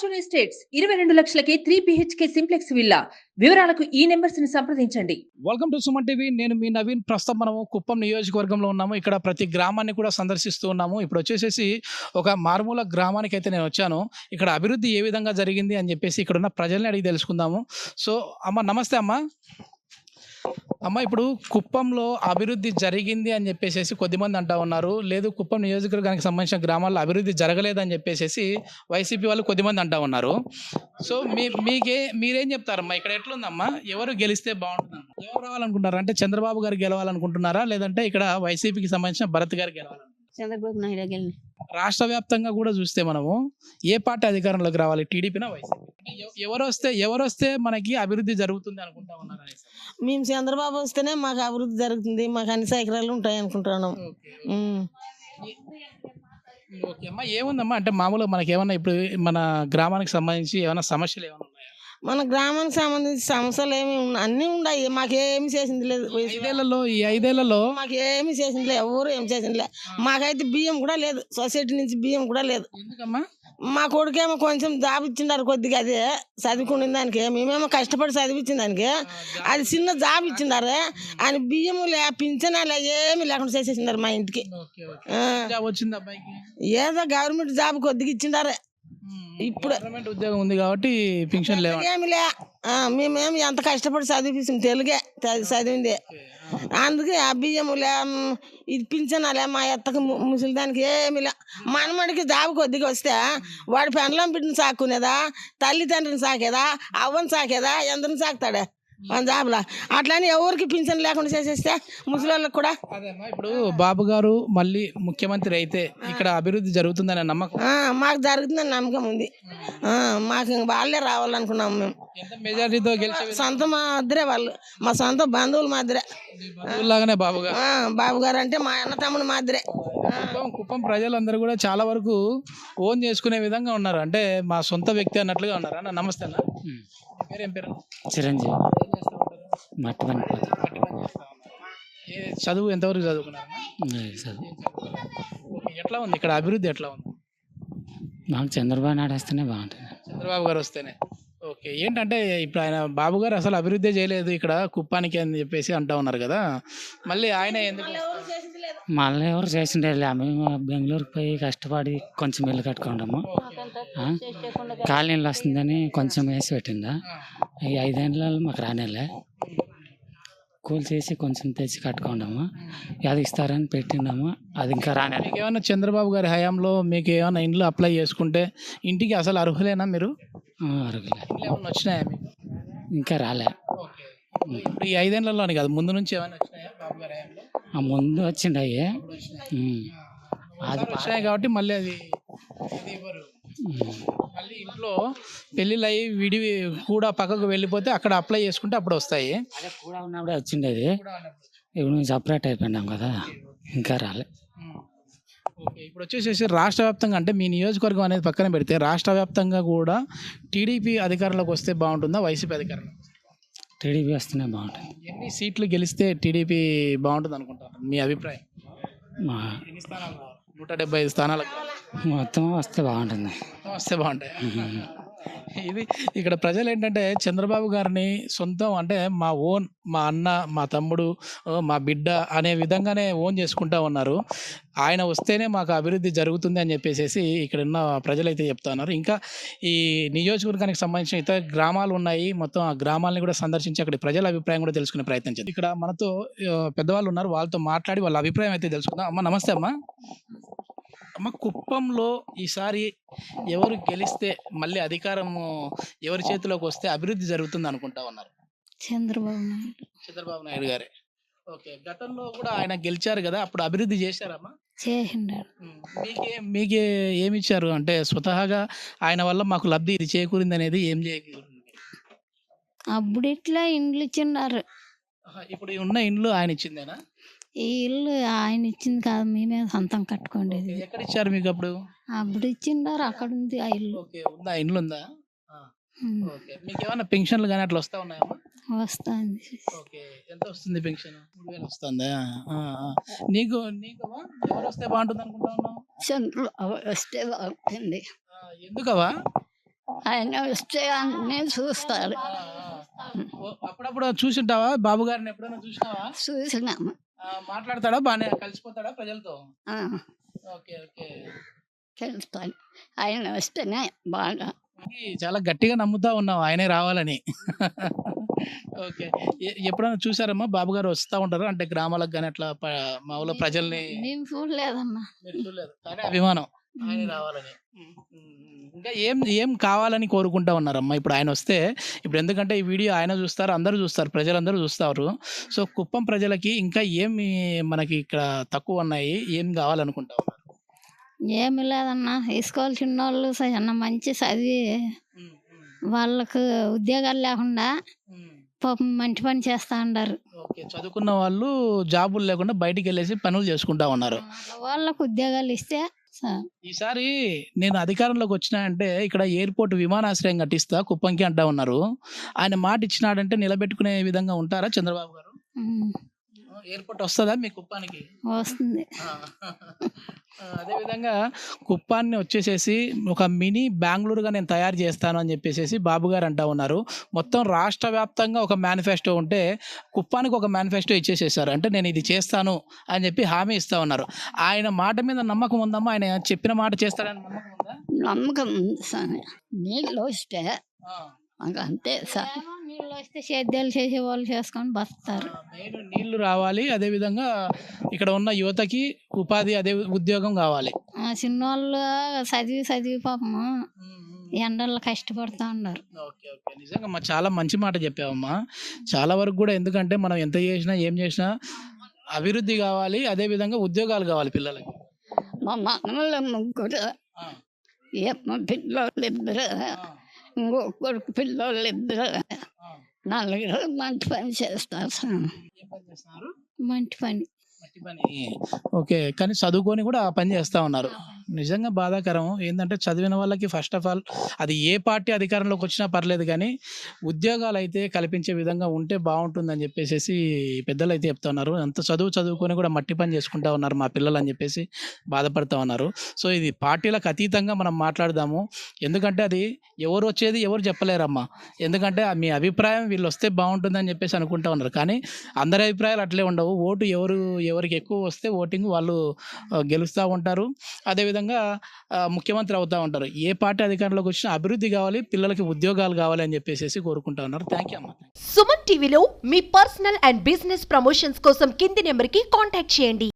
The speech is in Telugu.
ఫార్చ్యూన్ ఎస్టేట్స్ ఇరవై రెండు లక్షలకే త్రీ బిహెచ్కే సింప్లెక్స్ విల్లా వివరాలకు ఈ నెంబర్స్ని సంప్రదించండి. వెల్కమ్ టు సుమన్ టీవీ నేను మీ నవీన్. ప్రస్తుతం మనము కుప్పం నియోజకవర్గంలో ఉన్నాము. ఇక్కడ ప్రతి గ్రామాన్ని కూడా సందర్శిస్తూ ఉన్నాము. ఇప్పుడు వచ్చేసేసి ఒక మారుమూల గ్రామానికి అయితే నేను వచ్చాను. ఇక్కడ అభివృద్ధి ఏ విధంగా జరిగింది అని చెప్పేసి ఇక్కడ ఉన్న ప్రజల్ని అడిగి తెలుసుకుందాము. సో అమ్మ నమస్తే అమ్మ. అమ్మ ఇప్పుడు కుప్పంలో అభివృద్ధి జరిగింది అని చెప్పేసి కొద్దిమంది అంటా ఉన్నారు. లేదు కుప్పం నియోజకవర్గానికి సంబంధించిన గ్రామాల్లో అభివృద్ధి జరగలేదని చెప్పేసి వైసీపీ వాళ్ళు కొద్దిమంది అంటా ఉన్నారు. సో మీ మీకే మీరేం చెప్తారమ్మా? ఇక్కడ ఎట్లుందమ్మా? ఎవరు గెలిస్తే బాగుంటుందమ్మా? ఎవరు రావాలనుకుంటారు అంటే చంద్రబాబు గారు గెలవాలనుకుంటున్నారా? లేదంటే ఇక్కడ వైసీపీకి సంబంధించిన భరత్ గారు గెలవాలనుకుంటున్నారా? చంద్రబాబు నాయుడు గెలిని రాష్ట్ర వ్యాప్తంగా కూడా చూస్తే మనము ఏ పార్టీ అధికారంలోకి రావాలి? టీడీపీనా వైసీపీ? ఎవరు వస్తే ఎవరు వస్తే మనకి అభివృద్ధి జరుగుతుంది అనుకుంటా ఉన్నారు. మేము చంద్రబాబు వస్తేనే మాకు అభివృద్ధి జరుగుతుంది మాకు అన్ని సౌకర్యాలు ఉంటాయి అనుకుంటున్నాం. ఉమ్. ఓకే. అమ్మా ఏముందమ్మా? అంటే మామూలుగా మనకి ఏమన్నా ఇప్పుడు మన గ్రామానికి సంబంధించి ఏమైనా సమస్యలు ఏమైనా మన గ్రామానికి సంబంధించి సమస్యలు ఏమి అన్నీ ఉన్నాయి. మాకేమి చేసింది లేదు ఐదేళ్ళలో ఈ ఐదేళ్ళలో మాకు ఏమి చేసింది లేదు. ఎవరు ఏం చేసింది లేదు. మాకైతే బియ్యం కూడా లేదు. సొసైటీ నుంచి బియ్యం కూడా లేదు. ఎందుకమ్మా? మా కొడుకేమో కొంచెం జాబ్ ఇచ్చిండారు కొద్దిగా అదే చదువుకునే దానికి. మేమేమో కష్టపడి చదివించిన దానికి. అది చిన్న జాబ్ ఇచ్చిండారు. ఆయన బియ్యము లే పింఛనాలు ఏమి లేకుండా చేసేసినారు మా ఇంటికి. ఏదో గవర్నమెంట్ జాబ్ కొద్దిగా ఇచ్చిండారు. ఇప్పుడు. ఉద్యోగం ఉంది కాబట్టి పింఛన్ లేవ? ఏమిలే ఆ, మేమేమి ఎంత కష్టపడి చదివిస్తాం తెలుగే చదివింది. అందుకే ఆ బియ్యములే ఇది పింఛనాలే మా ఎత్తకు ముసలి దానికి ఏమి మనమడికి జాబు కొద్దిగా వస్తే వాడి పెండ్లం బిడ్డను సాక్కునేదా తల్లిదండ్రిని సాకేదా అవ్వని సాకేదా ఎందరిని సాకుతాడే? జాబ్లా? అట్లని ఎవరికి పింఛన్ లేకుండా చేసేస్తే ముసలి వాళ్ళకి కూడా? అదేమ్మా ఇప్పుడు బాబు గారు మళ్ళీ ముఖ్యమంత్రి అయితే ఇక్కడ అభివృద్ధి జరుగుతుందనే నమ్మకం. మాకు జరుగుతుందని నమ్మకం ఉంది. ఆ, మాకు ఇంక వాళ్ళే రావాలనుకున్నాము మేము. మెజారిటీతో గెలిచే సొంత మా అద్దరే వాళ్ళు. మా సొంత బంధువులు మాదిరే. లాగానే బాబు గారు? ఆ, బాబు గారు అంటే మా అన్న తమ్ముడు మాదిరే. కుప్పం కుప్పం ప్రజలందరూ కూడా చాలా వరకు ఓన్ చేసుకునే విధంగా ఉన్నారు. అంటే మా సొంత వ్యక్తి అన్నట్లుగా ఉన్నారు? అన్న నమస్తే అన్న. పేరు పేరు? చిరంజీవి. ఏం చేస్తూ ఉంటారు? మట్టి పని. పోతే మట్టి పని చేస్తా ఉన్నారు. ఏ చదువు. ఎంతవరకు చదువుకున్నారు? చదువు ఎట్లా ఉంది? ఇక్కడ అభివృద్ధి ఎట్లా ఉంది? మాకు చంద్రబాబు నాయుడు వస్తేనే బాగుంటుంది. చంద్రబాబు గారు వస్తేనే. ఓకే. ఏంటంటే ఇప్పుడు ఆయన బాబు గారు అసలు అభివృద్ధి చేయలేదు ఇక్కడ కుప్పానికి అని చెప్పేసి అంటా ఉన్నారు కదా. మళ్ళీ ఆయన ఎందుకు మళ్ళీ ఎవరు చేసిండే మేము బెంగళూరుకి పోయి కష్టపడి కొంచెం ఇల్లు కట్టుకుంటాము? కాలనీలు వస్తుందని కొంచెం వేసి పెట్టిందా? ఈ ఐదేళ్ళలో మాకు రానేలే. కూలి చేసి కొంచెం తెచ్చి కట్టుకుంటాము అది ఇస్తారని పెట్టినాము అది ఇంకా రానే. మీకు ఏమైనా చంద్రబాబు గారి హయాంలో మీకు ఏమైనా ఇండ్లు అప్లై చేసుకుంటే ఇంటికి అసలు అర్హులేనా మీరు? వచ్చినాయా మీకు? ఇంకా రాలే. ఇప్పుడు ఈ ఐదేళ్ళలోనే కాదు ముందు నుంచి ఏమైనా వచ్చినాయా బాబు గారి హయాంలో ఆ ముందు వచ్చిండయి. ఇప్పుడు వచ్చినాయి. అది వచ్చినాయి కాబట్టి మళ్ళీ అది ఇవ్వరు. మళ్ళీ ఇంట్లో పెళ్ళిళ్ళు అయ్యి విడి కూడా పక్కకు వెళ్ళిపోతే అక్కడ అప్లై చేసుకుంటే అప్పుడు వస్తాయి. అదే కూడా ఉన్నప్పుడే వచ్చిండేది ఇప్పుడు సపరేట్ అయిపోయినాం కదా. ఇంకా రాలే. ఓకే ఇప్పుడు వచ్చేసేసి రాష్ట్ర వ్యాప్తంగా అంటే మీ నియోజకవర్గం అనేది పక్కన పెడితే రాష్ట్ర వ్యాప్తంగా కూడా టీడీపీ అధికారంలోకి వస్తే బాగుంటుందా? వైసీపీ అధికారంలో టీడీపీ వస్తేనే బాగుంటుంది. ఎన్ని సీట్లు గెలిస్తే టీడీపీ బాగుంటుంది అనుకుంటారు? మీ అభిప్రాయం? మా ఎన్ని స్థానాలు? నూట డెబ్బై ఐదు స్థానాలకు? మొత్తం వస్తే బాగుంటుంది. వస్తే బాగుంటాయి? ఇది ఇక్కడ ప్రజలు ఏంటంటే చంద్రబాబు గారిని సొంతం అంటే మా ఓన్ మా అన్న మా తమ్ముడు మా బిడ్డ అనే విధంగానే ఓన్ చేసుకుంటా ఉన్నారు. ఆయన వస్తేనే మాకు అభివృద్ధి జరుగుతుంది అని చెప్పేసి ఇక్కడ ఉన్న ప్రజలైతే చెప్తా ఉన్నారు. ఇంకా ఈ నియోజకవర్గానికి సంబంధించిన ఇతర గ్రామాలు ఉన్నాయి. మొత్తం ఆ గ్రామాలను కూడా సందర్శించి అక్కడ ప్రజల అభిప్రాయం కూడా తెలుసుకునే ప్రయత్నం చేద్దాం. ఇక్కడ మనతో పెద్దవాళ్ళు ఉన్నారు. వాళ్ళతో మాట్లాడి వాళ్ళ అభిప్రాయం అయితే తెలుసుకుందాం. అమ్మ నమస్తే అమ్మ. అమ్మ కుప్పంలో ఈసారి ఎవరు గెలిస్తే మళ్ళీ అధికారము ఎవరి చేతిలోకి వస్తే అభివృద్ధి జరుగుతుంది అనుకుంటా ఉన్నారు? చంద్రబాబు నాయుడు. చంద్రబాబు నాయుడు గారే. ఓకే గతంలో కూడా ఆయన గెలిచారు కదా అప్పుడు అభివృద్ధి చేశారమ్మా. మీకే మీకే ఏమి ఇచ్చారు అంటే స్వతహాగా ఆయన వల్ల మాకు లబ్ధి ఇది చేకూరింది అనేది ఏం చేకూరింది? అప్పుడు ఇట్లా ఇండ్లు ఇచ్చిన్నారు ఇప్పుడు ఉన్న ఇండ్లు ఆయన ఇచ్చిందేనా? ఈ ఇల్లు ఆయన ఇచ్చింది కాదు మేమే సొంతం కట్టుకోండేది. ఓకే, ఎక్కడ ఇచ్చారు మీకు అప్పుడు? అప్పుడు ఇచ్చిండారు అక్కడ ఉంది ఆ ఇల్లు. ఓకే ఉందా? ఇండ్లు ఉందా ఓకే మీకు ఏమైనా పెన్షన్లు కానీ అట్లా వస్తా ఉన్నాయమ్మా వస్తుంది ఓకే ఎంత వస్తుంది పెన్షన్? మూడు వేలు వస్తుందా? ఆ, ఆ. నీకు నీకు ఎవరు వస్తే బాగుంటుంది అనుకుంటా ఉన్నావు? వస్తే బాగుంటుంది. ఆ, ఎందుకవా ఆయన వస్తే అన్నీ చూస్తారు ఓ, అప్పుడప్పుడు చూసింటావా బాబు గారిని ఎప్పుడైనా చూసినావా? చూసినాము. మాట్లాడతాడా? బాగానే కలిసిపోతాడా ప్రజలతో? Okay okay. తెలుస్తాను. ఆయన వస్తేనే బాగా. చాలా గట్టిగా నమ్ముతా ఉన్నావు ఆయనే రావాలని. ఓకే. ఎప్పుడైనా చూసారమ్మా? బాబు గారు వస్తూ ఉంటారు అంటే గ్రామాలకు కానీ అట్లా ప- మా ఊళ్ళో ప్రజల్ని మేము చూడలేదమ్మా. మీరు చూడలేదు. కానీ అభిమానం. ఆయన రావాలని. ఇంకా ఏం ఏం కావాలని కోరుకుంటా ఉన్నారమ్మా ఇప్పుడు ఆయన వస్తే. ఇప్పుడు ఎందుకంటే ఈ వీడియో ఆయన చూస్తారు అందరూ చూస్తారు ప్రజలందరూ చూస్తారు. సో కుప్పం ప్రజలకి ఇంకా ఏమి మనకి ఇక్కడ తక్కువ ఉన్నాయి ఏం కావాలనుకుంటా ఉన్నారు? ఏమి లేదన్నా తీసుకోవాల్సిన వాళ్ళు చిన్న మంచి చదివి వాళ్ళకు ఉద్యోగాలు లేకుండా పాపం మంచి పని చేస్తా ఓకే. చదువుకున్న వాళ్ళు జాబులు లేకుండా బయటికి వెళ్ళేసి పనులు చేసుకుంటా ఉన్నారు. వాళ్ళకు ఉద్యోగాలు ఇస్తే ఈసారి నేను అధికారంలోకి వచ్చినా అంటే ఇక్కడ ఎయిర్పోర్ట్ విమానాశ్రయం కట్టిస్తా కుప్పంకి అంటా ఉన్నారు. ఆయన మాట ఇచ్చినాడంటే నిలబెట్టుకునే విధంగా ఉంటారా చంద్రబాబు గారు? ఎయిర్పోర్ట్ వస్తుందా మీ కుప్పానికి? వస్తుంది. అదే విధంగా కుప్పాన్ని వచ్చేసేసి ఒక మినీ బెంగళూరుగా నేను తయారు చేస్తాను అని చెప్పేసి బాబు గారు అంటా ఉన్నారు. మొత్తం రాష్ట్ర వ్యాప్తంగా ఒక మేనిఫెస్టో ఉంటే కుప్పానికి ఒక మేనిఫెస్టో ఇచ్చేసేసారు అంటే నేను ఇది చేస్తాను అని చెప్పి హామీ ఇస్తా ఉన్నారు. ఆయన మాట మీద నమ్మకం ఉందమ్మా? ఆయన చెప్పిన మాట చేస్తాడని నమ్మకం ఉందా? నమ్మకం నీళ్ళు వస్తే అంతే సార్ నీళ్ళు వస్తే సేద్యాలు చేసే వాళ్ళు చేసుకొని బతుకుతారు. మెయిన్ నీళ్ళు రావాలి. అదే విధంగా ఇక్కడ ఉన్న యువతకి ఉపాధి అదే ఉద్యోగం కావాలి. ఆ చిన్నోళ్ళు చదివి చదివి పాపము ఎండల్లో కష్టపడుతూ ఉన్నారు. Okay okay. నిజంగా చాలా మంచి మాట చెప్పావమ్మా. చాలా వరకు కూడా ఎందుకంటే మనం ఎంత చేసినా ఏం చేసినా అభివృద్ధి కావాలి. అదే విధంగా ఉద్యోగాలు కావాలి పిల్లలకి. మా మనవళ్ళు ముగ్గురు ఆ, ఏమో పిల్లోళ్ళు ఇద్దరు ఆ, ఇంకొకరు పిల్లోళ్ళు ఇద్దరు. నలుగురు మంచి పని చేస్తారు సార్. మంచి పని. ఓకే కానీ చదువుకొని కూడా ఆ పని చేస్తా ఉన్నారు. నిజంగా బాధాకరం. ఏంటంటే చదివిన వాళ్ళకి ఫస్ట్ ఆఫ్ ఆల్ అది ఏ పార్టీ అధికారంలోకి వచ్చినా పర్లేదు కానీ ఉద్యోగాలు అయితే కల్పించే విధంగా ఉంటే బాగుంటుందని చెప్పేసి పెద్దలు అయితే చెప్తున్నారు. అంత చదువు చదువుకొని కూడా మట్టి పని చేసుకుంటా ఉన్నారు మా పిల్లలు అని చెప్పేసి బాధపడుతూ ఉన్నారు. సో ఇది పార్టీలకు అతీతంగా మనం మాట్లాడదాము. ఎందుకంటే అది ఎవరు వచ్చేది ఎవరు చెప్పలేరమ్మా. ఎందుకంటే ఆ మీ అభిప్రాయం వీళ్ళు వస్తే బాగుంటుందని చెప్పేసి అనుకుంటా ఉన్నారు. కానీ అందరి అభిప్రాయాలు అట్లే ఉండవు. ఓటు ఎవరు ఎవరికి ఎక్కువ వస్తే ఓటింగ్ వాళ్ళు గెలుస్తూ ఉంటారు. అదేవిధంగా విధంగా ముఖ్యమంత్రి అవుతూ ఉంటారు. ఏ పార్టీ అధికారంలోకి వచ్చినా అభివృద్ధి కావాలి పిల్లలకి ఉద్యోగాలు కావాలి అని చెప్పేసి కోరుకుంటా ఉన్నారు. థ్యాంక్ యూ అమ్మ. సుమన్ టీవీలో మీ పర్సనల్ అండ్ బిజినెస్ ప్రమోషన్స్ కోసం కింది నెంబర్కి కాంటాక్ట్ చేయండి.